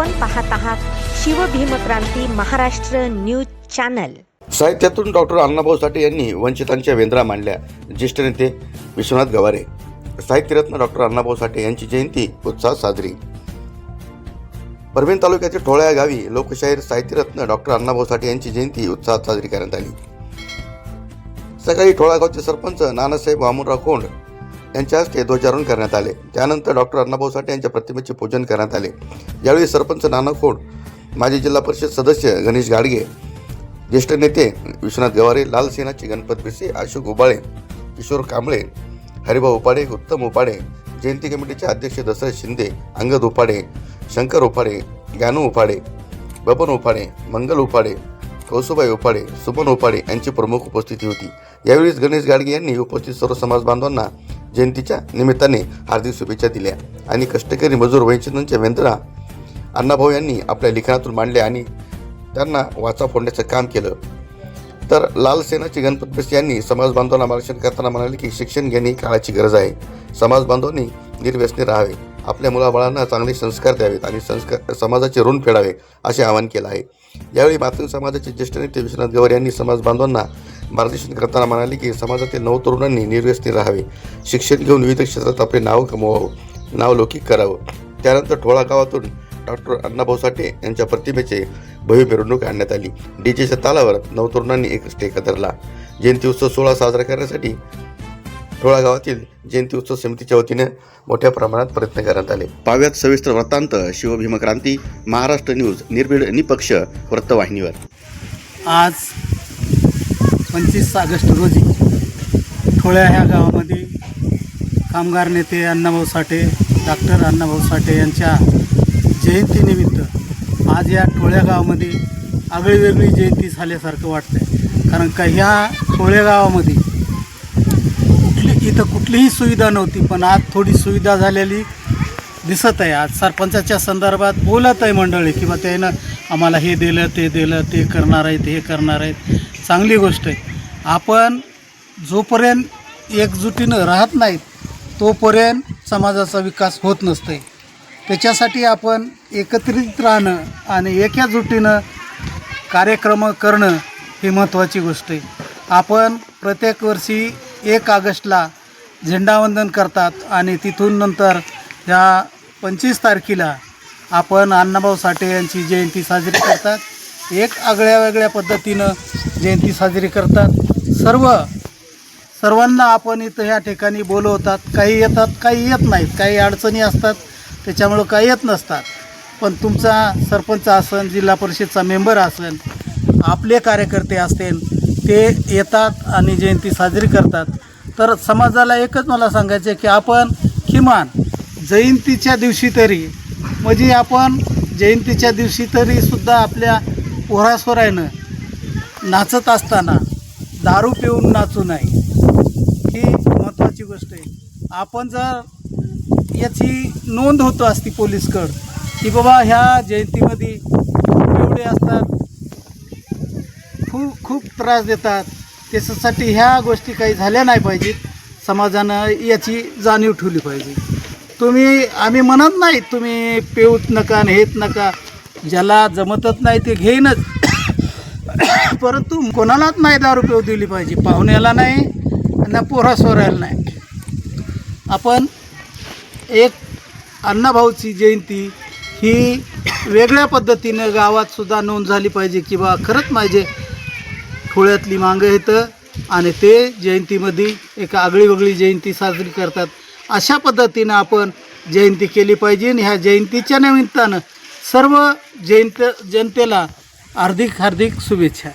आपण पाहत आहात शिवभीमक्रांती महाराष्ट्र न्यूज चॅनल. साहित्यातून डॉक्टर अण्णाभाऊ साठे यांनी वंचितांच्या वेंद्रा मांडल्या. ज्येष्ठ नेते विश्वनाथ गवारे साहित्यरत्न डॉक्टर अण्णाभाऊ साठे यांची जयंती उत्साहात साजरी. परभणी तालुक्यातील ठोळ्या गावी लोकशाहीर साहित्यरत्न डॉक्टर अण्णाभाऊ साठे यांची जयंती उत्साहात साजरी करण्यात आली. सकाळी ठोळा गावचे सरपंच नानासाहेब वामनराव कोंड यांच्या हस्ते ध्वजारोहण करण्यात आले. त्यानंतर डॉक्टर अण्णाभाऊ साठे यांच्या प्रतिमेचे पूजन करण्यात आले. यावेळी सरपंच नाना खोड माजी जिल्हा परिषद सदस्य गणेश गाडगे ज्येष्ठ नेते विश्वनाथ गवारे लाल सेनाचे गणपत पिसे अशोक उबाळे किशोर कांबळे हरिभाऊ उपाडे उत्तम उपाडे जयंती कमिटीचे अध्यक्ष दशरथ शिंदे अंगद उपाडे शंकर उपाडे ज्ञानू उपाडे बबन उपाडे मंगल उपाडे कौसुबाई उपाडे सुमन उपाडे यांची प्रमुख उपस्थिती होती. यावेळी गणेश गाडगे यांनी उपस्थित सर्व समाज बांधवांना जयंतीच्या निमित्ताने हार्दिक शुभेच्छा दिल्या आणि कष्टकरी मजूर वंचितांच्या वेंद्रा अण्णाभाऊ यांनी आपल्या लिखाणातून मांडले आणि त्यांना वाचा फोडण्याचं काम केलं. तर लाल सेनाची गणपत यांनी समाज बांधवांना मार्गदर्शन करताना म्हणाले की शिक्षण घेणे ही काळाची गरज आहे. समाज बांधवांनी निर्व्यसने राहावे. आपल्या मुलाबाळांना चांगले संस्कार द्यावेत आणि संस्कार समाजाचे ऋण फेडावे असे आवाहन केलं आहे. यावेळी मातृ समाजाचे ज्येष्ठ नेते विश्वनाथ गवर यांनी समाज बांधवांना मार्गदर्शन करताना म्हणाले की समाजातील नऊ तरुणांनी निर्व्यसनी राहावे. शिक्षण घेऊन विविध क्षेत्रात आपले नाव कमवावं नाव लौकिक करावं. त्यानंतर ठोळा गावातून डॉक्टर अण्णाभाऊ साठे यांच्या प्रतिमेचे भव्य मिरवणूक आणण्यात आली. डीजेच्या तालावर नऊ तरुणांनी एक स्टेक धरला जयंती उत्सव सोहळा साजरा करण्यासाठी ठोळा गावातील जयंती उत्सव समितीच्या वतीने मोठ्या प्रमाणात प्रयत्न करण्यात आले. पाव्यात सविस्तर वृत्तांत शिवभीमक्रांती महाराष्ट्र न्यूज निर्भीड निपक्ष वृत्तवाहिनीवर. आज पंचवीस ऑगस्ट रोजी ठोळ्या ह्या गावामध्ये कामगार नेते अण्णाभाऊ साठे डॉक्टर अण्णाभाऊ साठे यांच्या जयंतीनिमित्त आज या ठोळ्या गावामध्ये आगळी वेगळी जयंती झाल्यासारखं वाटतंय. कारण का ह्या ठोळ्या गावामध्ये कुठली इथं कुठलीही सुविधा नव्हती पण आज थोडी सुविधा झालेली दिसत आहे. आज सरपंचाच्या संदर्भात बोलत आहे मंडळी किंवा त्यानं आम्हाला हे दिलं ते दिलं ते करणार आहेत हे करणार आहेत. चांगली गोष्ट आहे. आपण जोपर्यंत एकजुटीनं राहत नाहीत तोपर्यंत समाजाचा विकास होत नसते त्याच्यासाठी आपण एकत्रित राहणं आणि एकाजुटीनं कार्यक्रम करणं ही महत्त्वाची गोष्ट आहे. आपण प्रत्येक वर्षी एक ऑगस्टला झेंडावंदन करतात आणि तिथून नंतर ह्या पंचवीस तारखेला आपण अण्णाभाऊ साठे यांची जयंती साजरी करतात. एक आगळ्या वेगळ्या पद्धतीनं जयंती साजरी करतात. सर्व सर्वांना आपण इथं ह्या ठिकाणी बोलवतात. काही येतात काही येत नाहीत. काही अडचणी असतात त्याच्यामुळं काही येत नसतात. पण तुमचा सरपंच असन जिल्हा परिषदचा मेंबर असन आपले कार्यकर्ते असतील ते येतात आणि जयंती साजरी करतात. तर समाजाला एकच मला सांगायचं आहे की आपण किमान जयंतीच्या दिवशी तरी म्हणजे आपण जयंतीच्या दिवशी तरीसुद्धा आपल्या पोरासोरायनं नाचत असताना दारू पिऊन नाचू नये. ही महत्त्वाची गोष्ट आहे. आपण जर याची नोंद होतो असती पोलीसकड की बाबा ह्या जयंतीमध्ये एवढे असतात खूप खूप त्रास देतात त्याच्यासाठी ह्या गोष्टी काही झाल्या नाही पाहिजेत समाजानं याची जाणीव ठेवली पाहिजे. तुम्ही आम्ही म्हणत नाही तुम्ही पेऊच नका आणि हेच नका. ज्याला जमतच नाही ते घेईनच. परंतु कोणालाच नाही दारू पिऊ दिली पाहिजे. पाहुण्याला नाही आणि पोरा सोरायला नाही. आपण एक अण्णाभाऊची जयंती ही वेगळ्या पद्धतीनं गावात सुद्धा नोंद झाली पाहिजे किंवा खरंच माझे ठोळ्यातली मागं येतं आणि ते जयंतीमध्ये एक आगळीवेगळी जयंती साजरी करतात. अशा पद्धतीनं आपण जयंती केली पाहिजे आणि ह्या जयंतीच्या निमित्तानं सर्व जयंत जनतेला हार्दिक हार्दिक शुभेच्छा.